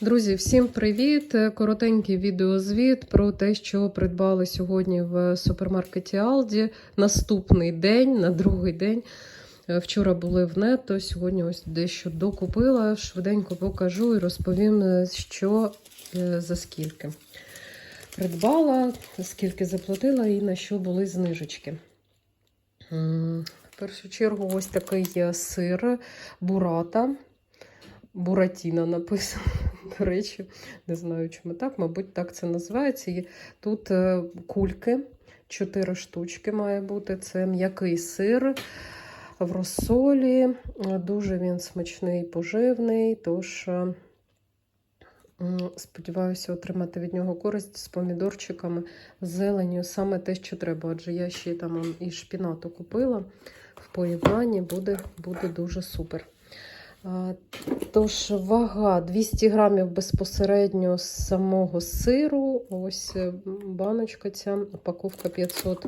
Друзі, всім привіт! Коротенький відеозвіт про те, що придбали сьогодні в супермаркеті Aldi. Наступний день, на другий день. Е, Вчора були в нето, сьогодні ось дещо докупила. Швиденько покажу і розповім, е, що е, за скільки. Придбала, скільки заплатила і на що були знижечки. В першу чергу, ось такий є сир бурата. Буратіна написано. До речі, не знаю, чому так, мабуть, так це називається. І Тут е, кульки, 4 штучки має бути. Це м'який сир в розсолі. Дуже він смачний, поживний. Тож е, сподіваюся отримати від нього користь з помідорчиками, з зеленню, саме те, що треба. Адже я ще там і шпінату купила в поєднанні, буде, буде дуже супер. Тож вага 200 грамів безпосередньо з самого сиру. Ось е, баночка ця, упаковка 500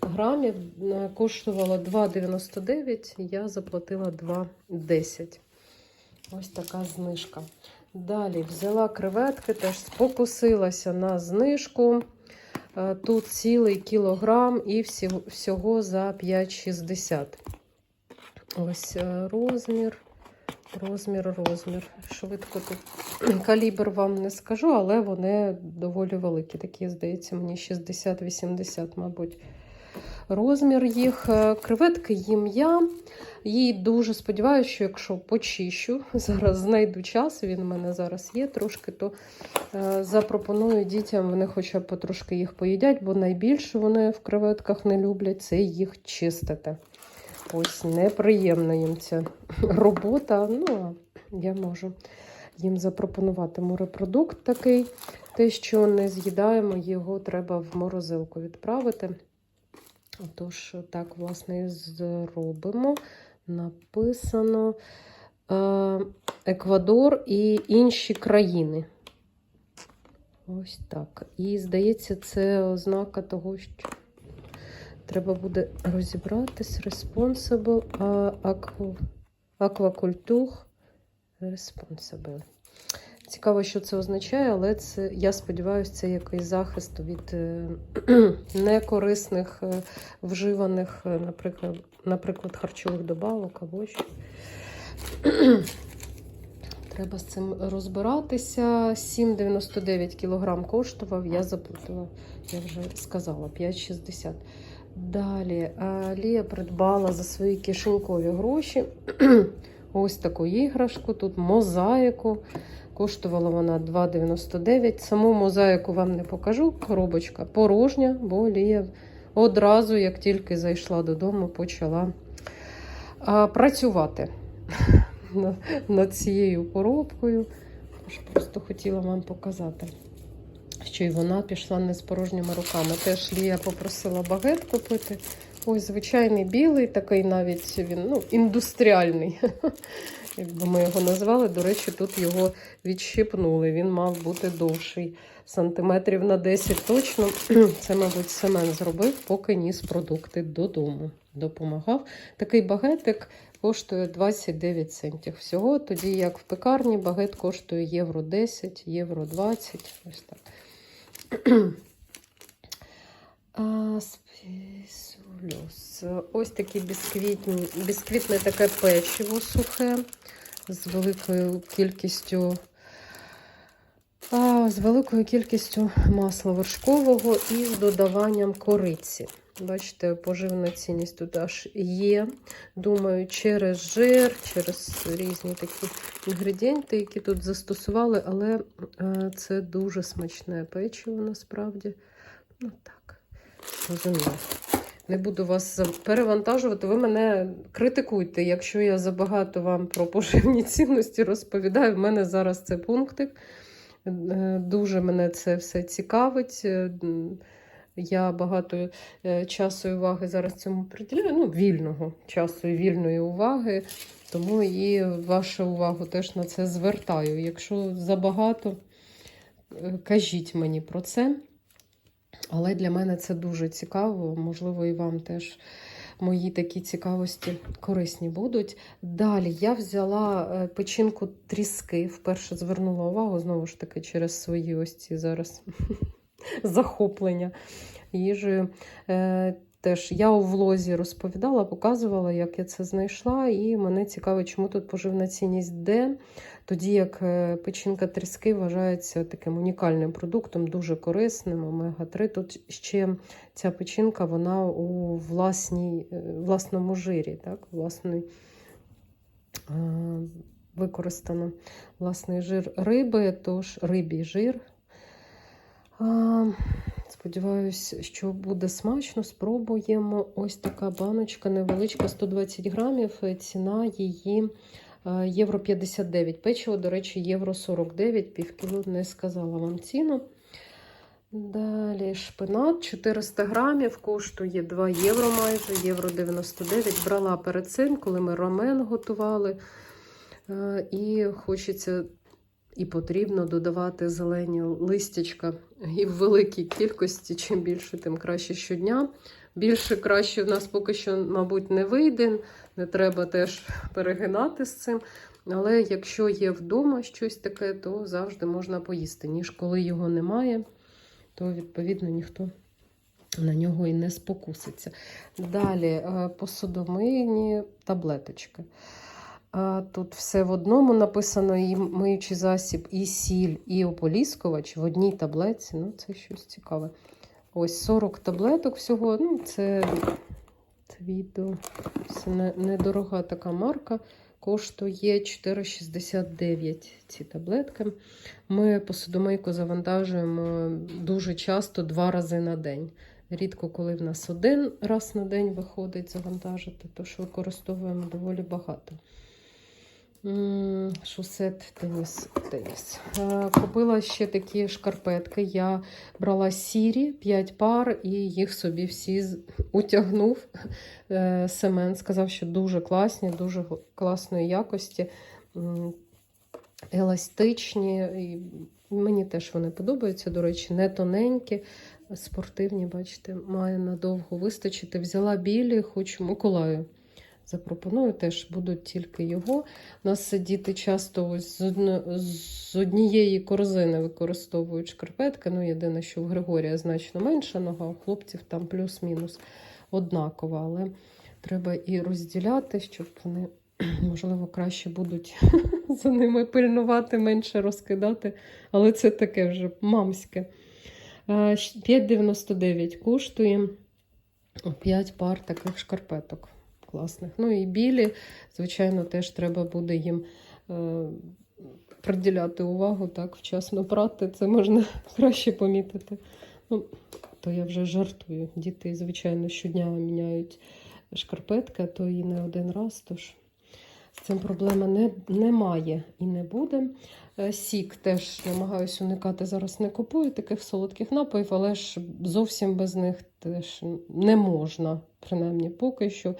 грамів. Е, Коштувала 2,99, я заплатила 2,10. Ось така знижка. Далі взяла креветки, теж спокусилася на знижку. Е, Тут цілий кілограм і всього, за 5,60. Ось розмір. Розмір, розмір. Швидко тут калібр вам не скажу, але вони доволі великі. Такі, здається, мені 60-80, мабуть. Розмір їх. Е, Креветки їм я. Їй дуже сподіваюся, що якщо почищу, зараз знайду час, він у мене зараз є трошки, то е, запропоную дітям, вони хоча б потрошки їх поїдять, бо найбільше вони в креветках не люблять це їх чистити. Ось неприємна їм ця робота. Ну, я можу їм запропонувати морепродукт такий. Те, що не з'їдаємо, його треба в морозилку відправити. Тож, так, власне, і зробимо. Написано е, Еквадор і інші країни. Ось так. І, здається, це ознака того, що треба буде розібратись. Responsible aqu- aquaculture responsible. Цікаво, що це означає, але це, я сподіваюся, це якийсь захист від е, некорисних е, вживаних, е, наприклад, наприклад, харчових добавок або що. Треба з цим розбиратися. 7,99 кг коштував, я заплатила, я вже сказала, 5,60. Далі е, Лія придбала за свої кишенькові гроші ось таку іграшку, тут мозаїку. Коштувала вона 2,99. Саму мозаїку вам не покажу. Коробочка порожня, бо Лія одразу, як тільки зайшла додому, почала а, працювати над- над цією коробкою. Просто хотіла вам показати, що і вона пішла не з порожніми руками. Теж Лія попросила багет купити. Ось звичайний білий, такий навіть він ну, індустріальний. Якби ми його назвали, до речі, тут його відщипнули. Він мав бути довший, сантиметрів на 10 точно. Це, мабуть, Семен зробив, поки ніс продукти додому. Допомагав. Такий багетик коштує 29 центів. Всього, тоді як в пекарні багет коштує євро 10, євро 20. Ось так. Ось такі бісквітні, бісквітне таке печиво сухе з великою кількістю. А, з великою кількістю масла вершкового і з додаванням кориці. Бачите, поживна цінність тут аж є. Думаю, через жир, через різні такі інгредієнти, які тут застосували, але е, це дуже смачне печиво насправді. Ну так, зрозуміло. Не буду вас перевантажувати. Ви мене критикуйте, якщо я забагато вам про поживні цінності розповідаю. В мене зараз це пунктик. Е, Дуже мене це все цікавить. Е, Я багато часу і уваги зараз цьому приділяю. Ну, вільного часу і вільної уваги. Тому і вашу увагу теж на це звертаю. Якщо забагато, е, кажіть мені про це. Але для мене це дуже цікаво, можливо, і вам теж мої такі цікавості корисні будуть. Далі я взяла е, печінку тріски, вперше звернула увагу, знову ж таки, через свої ось ці зараз захоплення їжею. Теж я у влозі розповідала, показувала, як я це знайшла, і мене цікаво, чому тут поживна цінність Д, тоді як е, печінка тріски вважається таким унікальним продуктом, дуже корисним, омега-3. Тут ще ця печінка вона у власній, е, власному жирі, так, власний, е, використано власний жир риби, тож рибій жир. Сподіваюсь, що буде смачно. Спробуємо. Ось така баночка невеличка, 120 грамів. Ціна її е, євро 59. Печиво, до речі, євро 49, півкіло не сказала вам ціну. Далі шпинат 400 грамів, коштує 2 євро майже, євро 99. Брала перед цим, коли ми рамен готували. Е, І хочеться і потрібно додавати зелені листячка і в великій кількості. Чим більше, тим краще щодня. Більше краще в нас поки що, мабуть, не вийде. Не треба теж перегинати з цим. Але якщо є вдома щось таке, то завжди можна поїсти. Ніж коли його немає, то відповідно ніхто на нього і не спокуситься. Далі е, посудомийні таблеточки. Тут все в одному написано і миючий засіб, і сіль, і ополіскувач в одній таблетці. Ну, це щось цікаве. Ось 40 таблеток всього. Ну, це, відео. Це недорога така марка. Коштує 4,69 ці таблетки. Ми посудомийку завантажуємо дуже часто два рази на день. Рідко, коли в нас один раз на день виходить завантажити, тож використовуємо доволі багато. М, Шосет теніс. теніс. Е, Купила ще такі шкарпетки. Я брала сірі 5 пар і їх собі всі утягнув. Е, Семен сказав, що дуже класні, дуже класної якості, еластичні. І мені теж вони подобаються, до речі, не тоненькі, спортивні, бачите, має надовго вистачити. Взяла білі, хоч Миколаю запропоную, теж будуть тільки його. У нас діти часто ось з, однієї корзини використовують шкарпетки. Ну, єдине, що в Григорія значно менша нога, у хлопців там плюс-мінус однакова. Але треба і розділяти, щоб вони, можливо, краще будуть за ними пильнувати, менше розкидати. Але це таке вже мамське. Е, 5,99 коштує 5 пар таких шкарпеток класних. Ну і білі, звичайно, теж треба буде їм е, приділяти увагу, так, вчасно прати. Це можна краще помітити. Ну, то я вже жартую. Діти, звичайно, щодня міняють шкарпетки, то і не один раз. Тож цим проблеми не, немає і не буде. Е, Сік теж намагаюся уникати. Зараз не купую таких солодких напоїв, але ж зовсім без них теж не можна, принаймні поки що.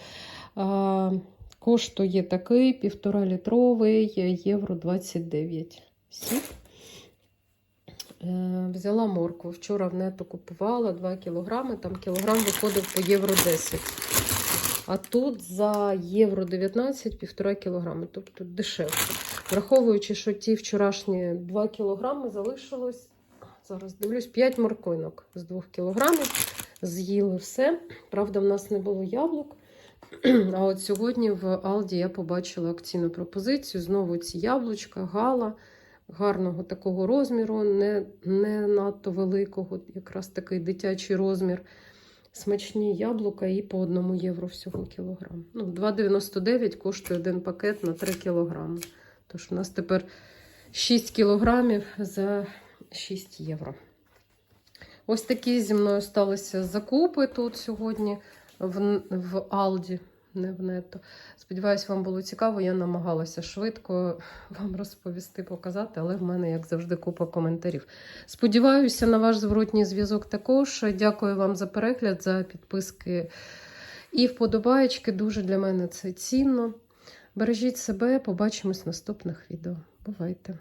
А, коштує такий півтора літровий євро 29 сік. Е, Взяла моркву. Вчора в нету купувала 2 кілограми, там кілограм виходив по євро 10. А тут за євро 19 півтора кілограми, тобто дешевше. Враховуючи, що ті вчорашні 2 кілограми залишилось, зараз дивлюсь, 5 морквинок з 2 кілограмів. З'їли все. Правда, в нас не було яблук. А от сьогодні в Алді я побачила акційну пропозицію. Знову ці яблучка, гала гарного такого розміру, не, не надто великого, якраз такий дитячий розмір. Смачні яблука і по 1 євро всього кілограм. Ну, 2,99 коштує один пакет на 3 кілограми. Тож у нас тепер 6 кілограмів за 6 євро. Ось такі зі мною сталися закупи тут сьогодні в, в Алді, не в нето. Сподіваюсь, вам було цікаво. Я намагалася швидко вам розповісти, показати, але в мене, як завжди, купа коментарів. Сподіваюся на ваш зворотній зв'язок також. Дякую вам за перегляд, за підписки і вподобаєчки. Дуже для мене це цінно. Бережіть себе, побачимось в наступних відео. Бувайте!